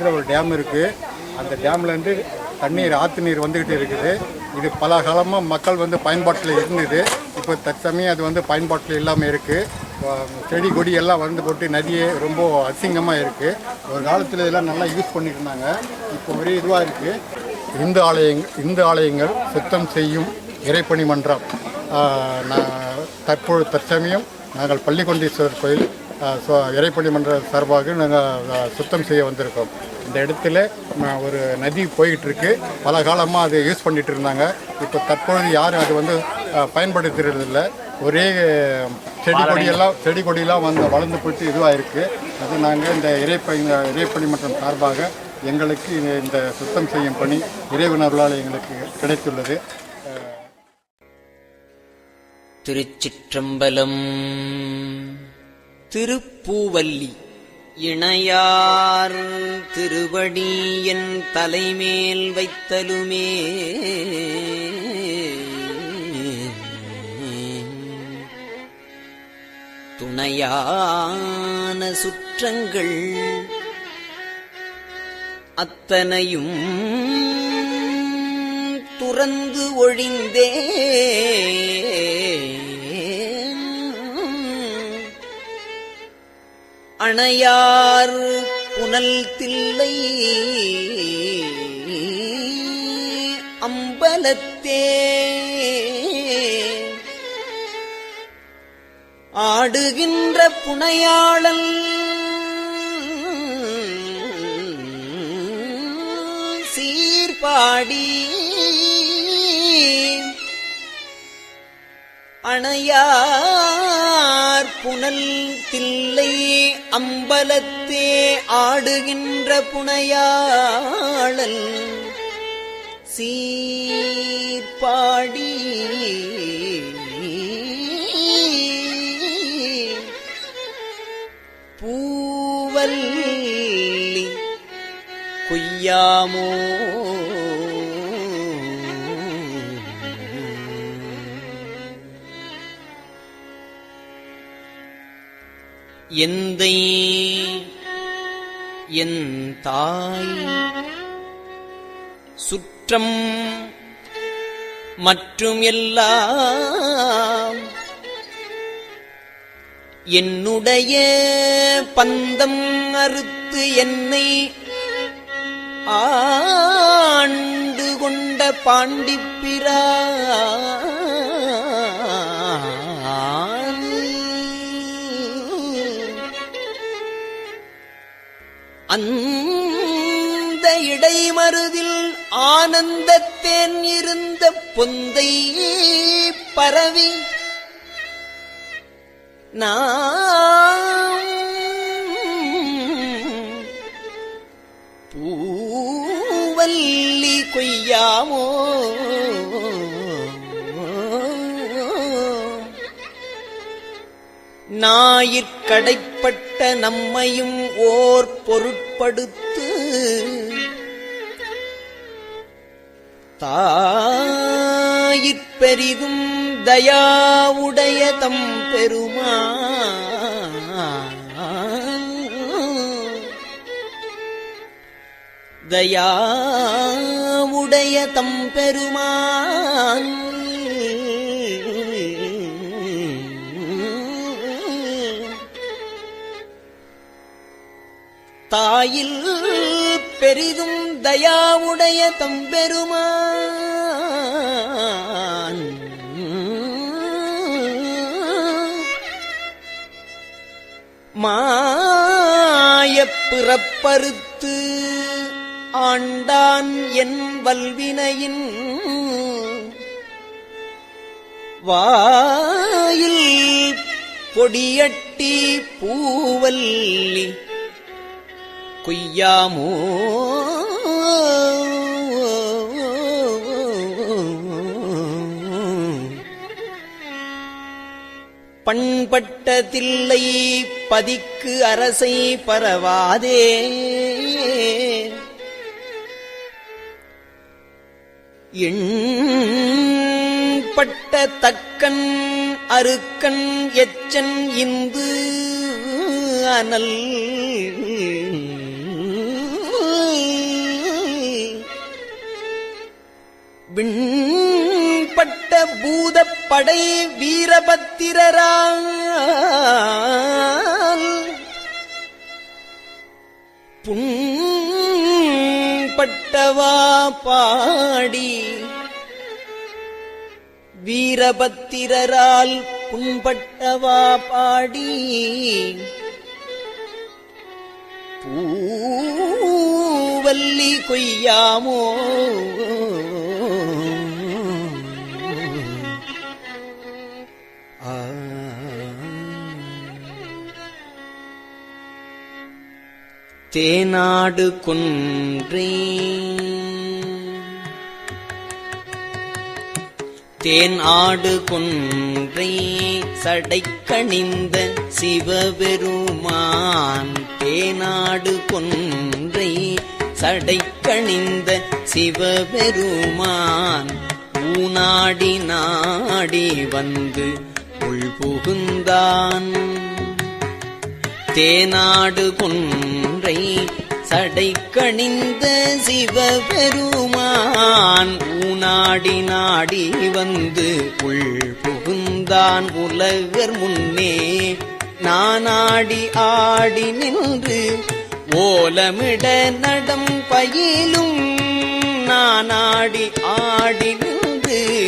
பக்கத்தில் ஒரு டேம் இருக்குது அந்த டேம்லேருந்து தண்ணீர் ஆற்று நீர் வந்துக்கிட்டு இருக்குது. இது பல காலமாக மக்கள் வந்து பயன்பாட்டில் இருந்தது. இப்போ தற்சமயம் அது வந்து பயன்பாட்டில் இல்லாமல் இருக்குது செடி கொடி எல்லாம் வந்து போட்டு நதியே ரொம்ப அசிங்கமாக இருக்குது ஒரு காலத்தில் இதெல்லாம் நல்லா யூஸ் பண்ணிட்டு இருந்தாங்க. இப்போ ஒரே இதுவாக இருக்குது இந்து ஆலயங்கள் இந்து ஆலயங்கள் சுத்தம் செய்யும் இறைப்பணி மன்றம். நான் தற்பொழுது தற்சமயம் நாங்கள் பள்ளிக்கொண்டீஸ்வரர் கோயில் ஆஹ், சு- இறைப்பணி மன்ற சார்பாக நாங்கள் சுத்தம் செய்ய வந்திருக்கோம். இந்த இடத்துல ஒரு நதி போயிட்டு இருக்கு பல காலமாக அதை யூஸ் பண்ணிட்டு இருந்தாங்க. இப்போ தற்பொழுது யாரும் அது வந்து பயன்படுத்துறதில்ல. ஒரே செடி கொடியெல்லாம் செடி கொடியெல்லாம் வந்து வளர்ந்து போயிட்டு இதுவாக இருக்குது அது நாங்கள் இந்த இறைப்ப இந்த இறைப்பணி சார்பாக எங்களுக்கு இந்த- இந்த சுத்தம் செய்யும் பணி இறைவனர்களால் எங்களுக்கு கிடைத்துள்ளது. திருச்சிற்றம்பலம். திருப்பூவல்லி. இணையார் திருவடி என் தலைமேல் வைத்தலுமே. துணையான சுற்றங்கள் அத்தனையும் துறந்து ஒழிந்தே. அணையார் புனல் தில்லை. அம்பலத்தே. ஆடுகின்ற புனையாளன். சீர்பாடி அணையார் புனல் தில்லை அம்பலத்தே ஆடுகின்ற புனையாளன். சீர்பாடி பூவல்லி கொய்யாமோ எந்தை என் தாய் சுற்றம் மற்றும் எல்லாம் என்னுடைய பந்தம் அறுத்து என்னை ஆண்டு கொண்ட பாண்டிப்பிரா அந்த இடைமருதில் ஆனந்தத்தேன் இருந்த பொந்தை பரவி பூவல்லி கொய்யாமோ பொருட்பட்ட நம்மையும் ஓர் பொருட்படுத்து. தாயிற்பெரிதும் தயாவுடைய தம் பெருமா தயாவுடைய தம் பெருமான். தாயில் பெரிதும் தயாவுடைய தம்பெருமான். மாயப் பிறப்பறுத்து ஆண்டான் என் வல்வினையின். வாயில் பொடியட்டி பூவல்லி கொய்யாமோ? பண்பட்ட தில்லை பதிக்கு அரசை பரவாதே. எண்பட்ட தக்கன் அருக்கன் எச்சன் இந்து அனல் விண்பட்ட பூதப்படை வீரபத்திரரால் புண்பட்டவா பாடி வீரபத்திரரால் புண்பட்டவா பாடி பூவல்லி கொய்யாமோ தேநாடு தேனாடு கொன்றே தேன் ஆடு கொன்றை சடைக்கணிந்த சிவபெருமான் தேனாடு கொன்றை சடைக்கணிந்த சிவபெருமான் ஊனாடி நாடி வந்து உள் புகுந்தான். தேனாடு கொன்றை சடைக்கணிந்த சிவபெருமான் ஊனாடி நாடி வந்து உள் புகுந்தான் உலகர் முன்னே. நானாடி ஆடி நின்று ஓலமிட நடம் பயிலும். நானாடி ஆடி நின்று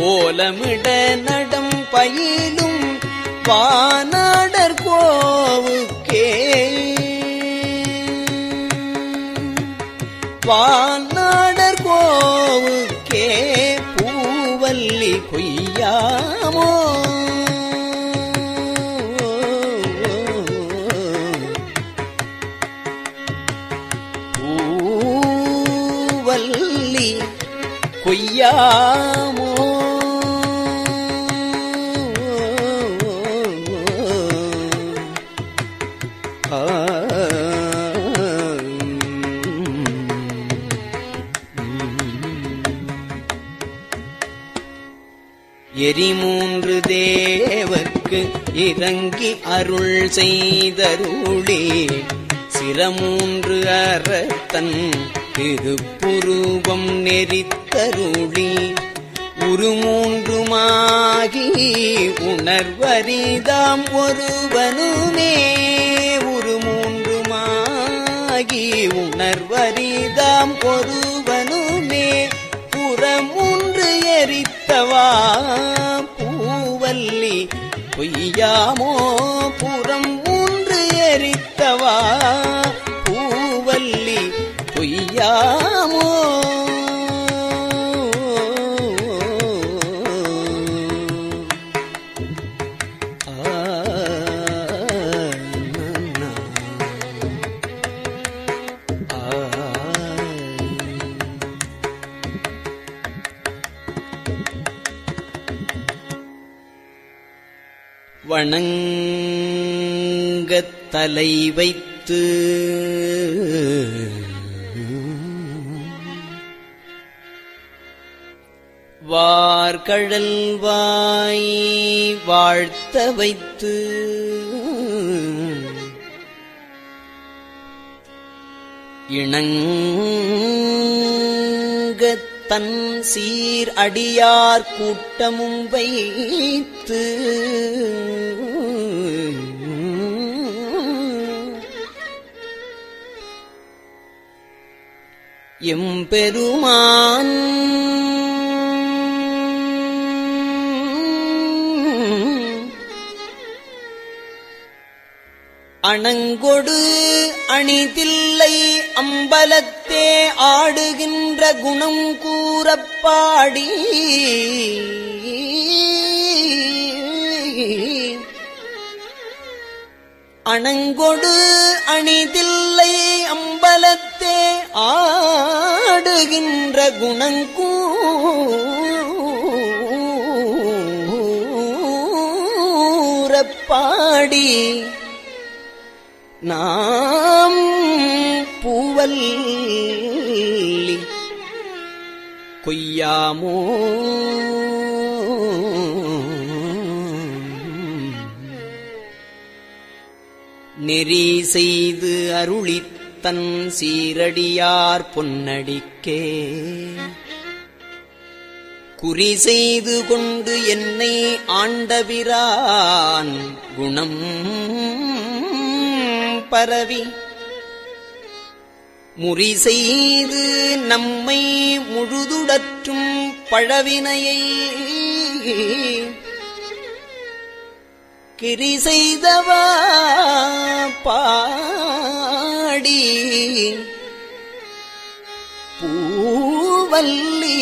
ஓலமிட நடம் பயிலும் வானாடர் கோவுக்கே வானாடர் கோவுக்கே பூவல்லி கொய்யாமோ. பூவல்லி எரிமூன்று தேவர்க்கு இறங்கி அருள் செய்தருளே. சிரமூன்று அறத்தன் திருப்புருவம் நெறித்தருளி. உருமூன்றுமாகி உணர்வரிதாம் ஒருவனுமே. உருமூன்றுமாகி உணர்வரிதாம் ஒருவனுமே. புறமூன்று எரித்தவா பூவல்லி பொய்யாமோ? புறம் ஊன்று எரித்தவா? பூவல்லி பொய்யா? வணங்கத் தலை வைத்து வார்கழல் வாய் வாழ்த்த வைத்து இணங்கத் தன் சீர் அடியார் கூட்டமும் வைத்து எம்பெருமான். அணங்கொடு அணிதில்லை அம்பலத்தே ஆடுகின்ற குணம் கூறப்பாடி. அணங்கொடு அணிதில்லை அம்பலத்தே ஆ ஆடுகின்ற குணங்கூறப்பாடி நாம் பூவல்லி. கொய்யாமோ? நெறி செய்து அருளித் தன் சீரடியார் பொன்னடிக்கே. குறி செய்து கொண்டு என்னை ஆண்டவிரான் குணம் பரவி. முறி செய்து நம்மை முழுதுடற்றும் பழவினையை கிரி செய்தவா பா பாடி பூவல்லி.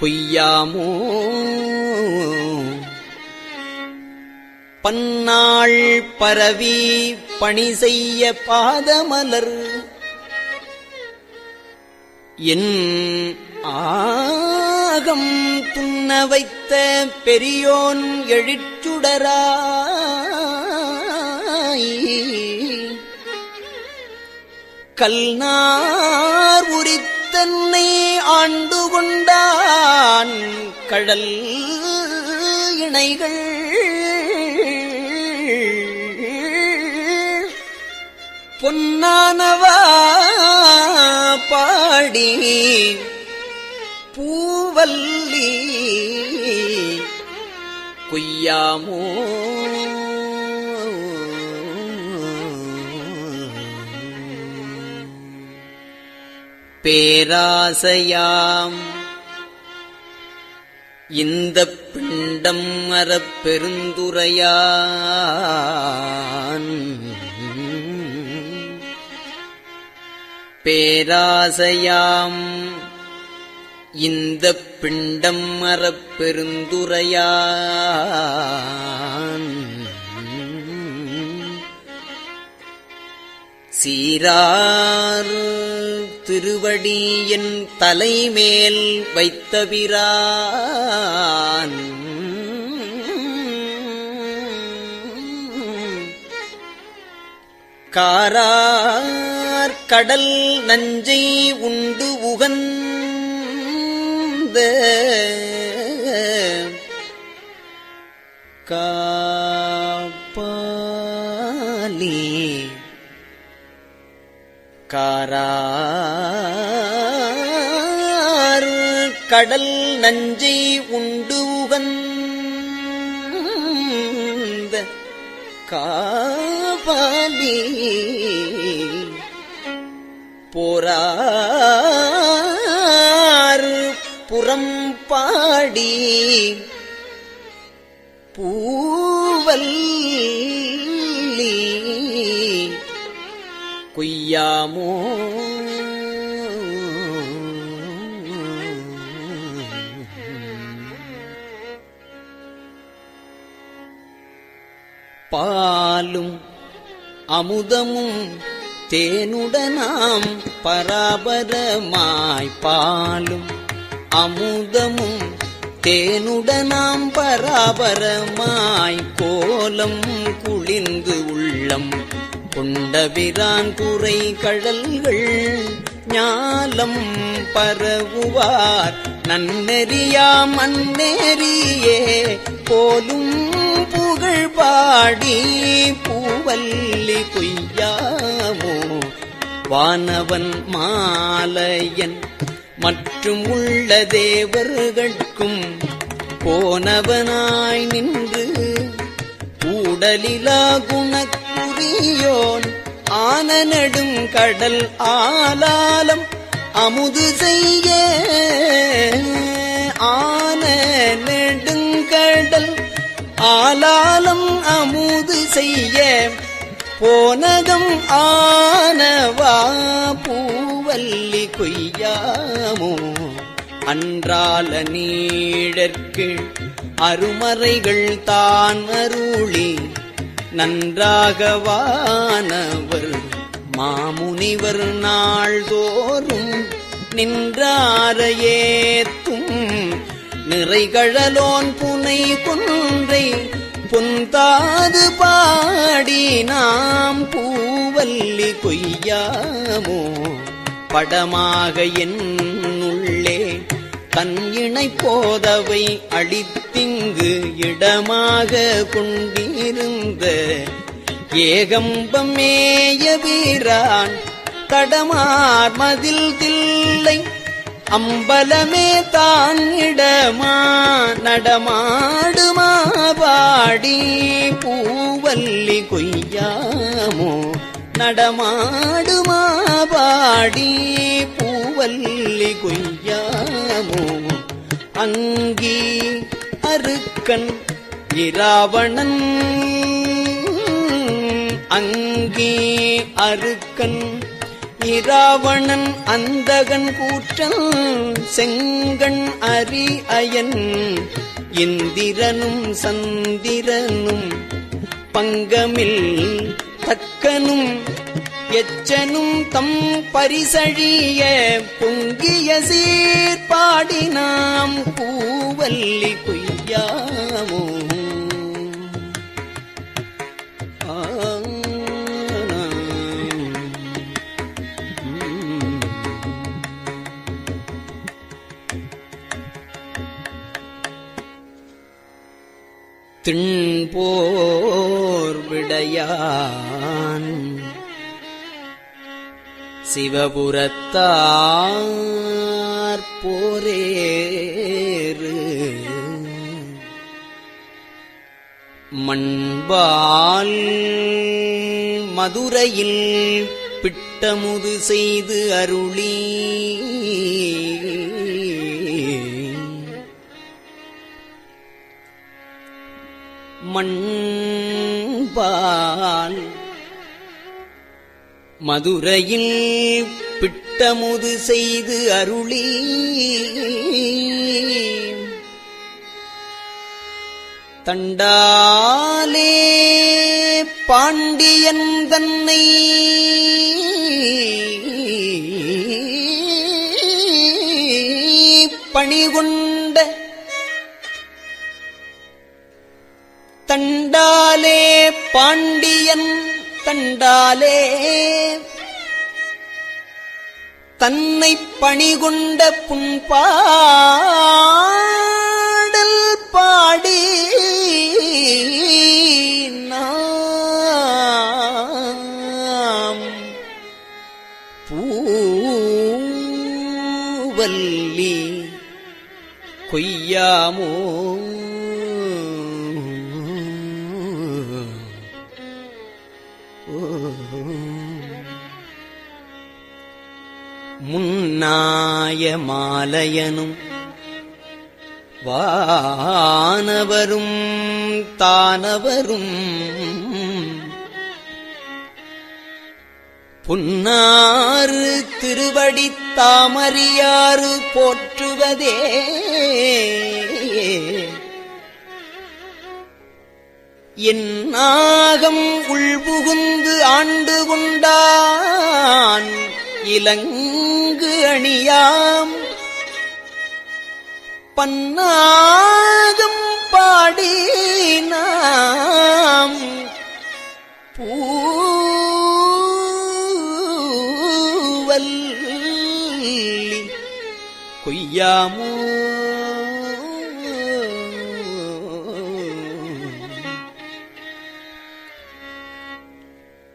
கொய்யாமோ. பன்னாள் பரவி பணி செய்ய பாதமலர். என் ஆகம் துண்ண வைத்த பெரியோன் எழிச்சுடராய் கல்நார் உரித்தன்னை ஆண்டு கொண்டான் கடல் இணைகள். பொன்னானவா பாடி பூவல்லி கொய்யாமோ பேராசையாம். இந்த பிண்டம் அறப்பெருந்துரையான் பேராசையாம். இந்த பிண்டம் அறப் சீரார் திருவடி என் தலைமேல் வைத்தபிரான். காரார் கடல் நஞ்சை உண்டு உகந்த கா காரார் கடல் நஞ்சை உண்டு உகந்த காபாலி. போரார் புறம் பாடி நமோ பாலும் அமுதமும் தேனுடனாம் பராபரமாய் பாலும் அமுதமும் தேனுடனாம் பராபரமாய் கோலம் குளிர்ந்து உள்ளம் கொண்டபிரான் குறை கடல்கள் ஞாலம் பரவுவார். நன்னெறியா அந்நெறியே போலும் புகழ் பாடி பூவல்லி கொய்யாமோ வானவன் மாலையன் மற்றும் உள்ள தேவர்கட்கும் போனவனாய் நின்று கூடலிலா குணக்கு குணக்குரியோன் ஆன நெடும் கடல் ஆலாலம் அமுது செய்ய ஆன நெடுங்கடல் ஆலாலம் அமுது செய்ய போனகம் ஆனவா பூவல்லி கொய்யாமோ? அன்றால நீழற்கு அருமறைகள் தான் அருளி நன்றாகவானவர். மாமுனிவர் நாள்தோறும் நின்றாரையேத்தும். நிறைகழலோன் புனை கொன்றை பொந்தாது பாடி நாம் பூவல்லி கொய்யாமோ. படமாக என்னுள்ளே தன் இணை போதவை அளித்திங்கு இடமாக கொண்டிருந்த ஏகம்பமேய வீரான் தடமார் மதில் தில்லை அம்பலமே தான் இடமா நடமாடுமா பாடி பூவல்லி கொய்யாமோ நடமாடுமா பாடி பூவல்லி கொய்யாமோ அங்கி அருக்கன் இராவணன். அங்கே அருக்கன் இராவணன் அந்தகன் கூற்றன் செங்கண் அரி அயன். இந்திரனும் சந்திரனும் பங்கமில் தக்கனும் எச்சனும் தம் பரிசழிய பொங்கிய சீர்பாடினாம் பூவல்லி பூவல்லி கொய்யாமோ திண்போர் விடையான் சிவபுரத்தார் போரே. மண்பால் மதுரையில் பிட்டமுது செய்து அருளி. மண்பால் மதுரையில் பிட்டமுது செய்து அருளி. தண்டாலே பாண்டியன் தன்னை பணிகொண்ட தண்டாலே பாண்டியன் தண்டாலே தன்னை பணிகொண்ட புண்பாடல் பாடி கொய்யாமோ முன்னாய மாலையனும் வானவரும் தானவரும் புன்னாறு திருவடி தாமறியாறு போற்றுவதே. என் நாகம் உள்புகுந்து ஆண்டு கொண்டான். இலங்கு அணியாம். பன்னாகம் பாடி நாம் பூவல்லி கொய்யாமோ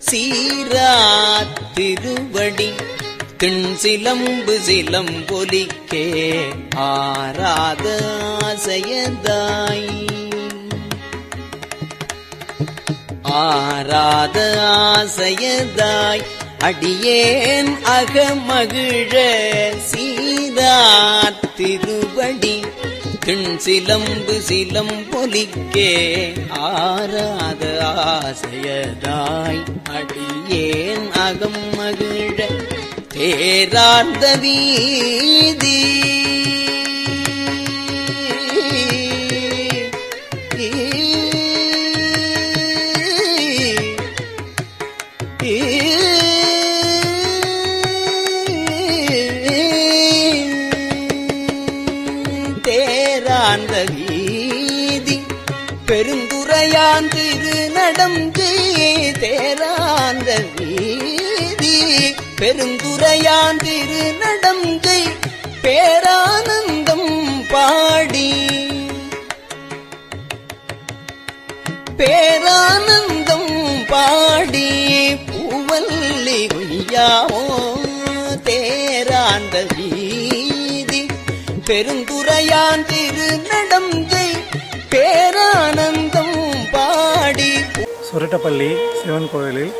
சீரா திருவடி திண் சிலம்பு சிலம்பொலிக்கே ஆராத ஆசையதாய் ஆராத ஆசையதாய் அடியேன் அகமகிழ சீதார் திருவடி. திண் சிலம்பு சிலம்பொலிக்கே ஆராத ஆசையதாய். அடியேன் அகம் மகிழ தேரார்ந்த வீதி பெருந்துரையான் திரு பேரானந்தம் பாடி. பேரானந்தம் பாடி பூவல்லி கொய்யாவோ தேராந்த வீதி. பெருந்துரையான் திருநடம் பேரானந்தம் பாடி. சுரட்டப்பள்ளி சிவன் கோயிலில்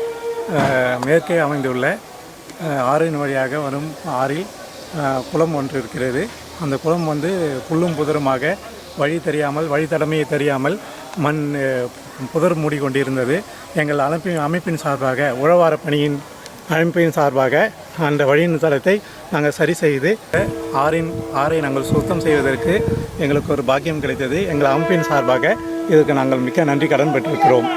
மேற்கே அமைந்துள்ள ஆறின் வழியாக வரும் ஆறில் குளம் ஒன்று இருக்கிறது. அந்த குளம் வந்து புல்லும் புதருமாக வழி தெரியாமல் வழித்தடமையை தெரியாமல் மண் புதர் மூடிக்கொண்டிருந்தது எங்கள் அமைப்பின் அமைப்பின் சார்பாக உழவார பணியின் அமைப்பின் சார்பாக அந்த வழியின் தளத்தை நாங்கள் சரி செய்து ஆறின் ஆறை நாங்கள் சுத்தம் செய்வதற்கு எங்களுக்கு ஒரு பாக்கியம் கிடைத்தது. எங்கள் அமைப்பின் சார்பாக இதற்கு நாங்கள் மிக்க நன்றி கடன் பெற்றிருக்கிறோம்.